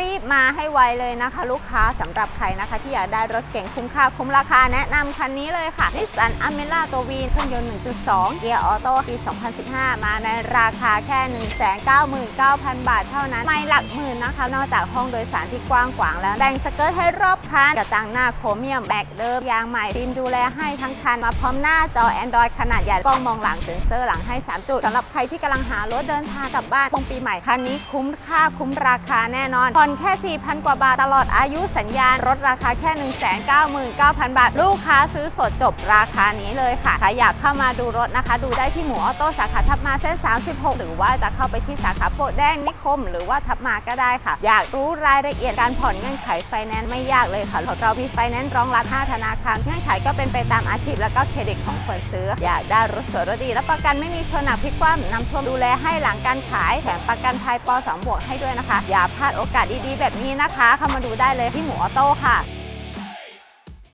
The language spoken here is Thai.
รีบมาให้ไวเลยนะคะ ลูกค้าสำหรับใครนะคะ ที่อยากได้รถเก่งคุ้มค่าคุ้มราคาแนะนำคันนี้เลยค่ะนิสสันอเมร่าตัววีเครื่องยนต์ 1.2 เกียร์ออโต้ปี 2015 มาในราคาแค่ 199,000 บาทเท่านั้น ไม่หลักหมื่นนะคะ นอกจากห้องโดยสารที่กว้างขวางแล้วแต่งสเกิร์ตให้รอบคันกระจังหน้าโครเมียมแบกเดิมยางใหม่ฟิล์มดูแลให้ทั้งคันมาพร้อมหน้าจอ Android ขนาดใหญ่กล้องมองหลังเซ็นเซอร์หลังให้ 3 จุดสำหรับใครที่กำลังหารถเดินทางกลับบ้านช่วงปีใหม่คันนี้คุ้มค่าคุ้มราคาแน่นอนผ่อนแค่ 4,000 กว่าบาทตลอดอายุสัญญาณรถราคาแค่ 199,000 บาท ลูกค้าซื้อสดจบราคานี้เลยค่ะใครอยากเข้ามาดูรถนะคะ ดูได้ที่หมูออโต้สาขาทับมาเส้น 36 หรือว่าจะเข้าไปที่สาขาโปะแดงนิคม หรือว่าทับมาก็ได้ค่ะ อยากรู้รายละเอียดการผ่อนเงื่อนไขไฟแนนซ์ไม่ยากเลยค่ะเรามีไฟแนนซ์รองรับ 5 ธนาคารเงื่อนไขก็เป็นไปตามอาชีพแล้วก็เครดิตของคนซื้อ อยากได้รถสวยรถดีและประกันไม่มีชนหนักพลิกคว่ำนำท่วมดูแลให้หลังการขายแถมประกันภัยป 2 บวกให้ด้วยนะคะ อย่าพลาดโอกาสดีๆ แบบนี้นะคะ เข้ามาดูได้เลยที่หมูออโต้ค่ะ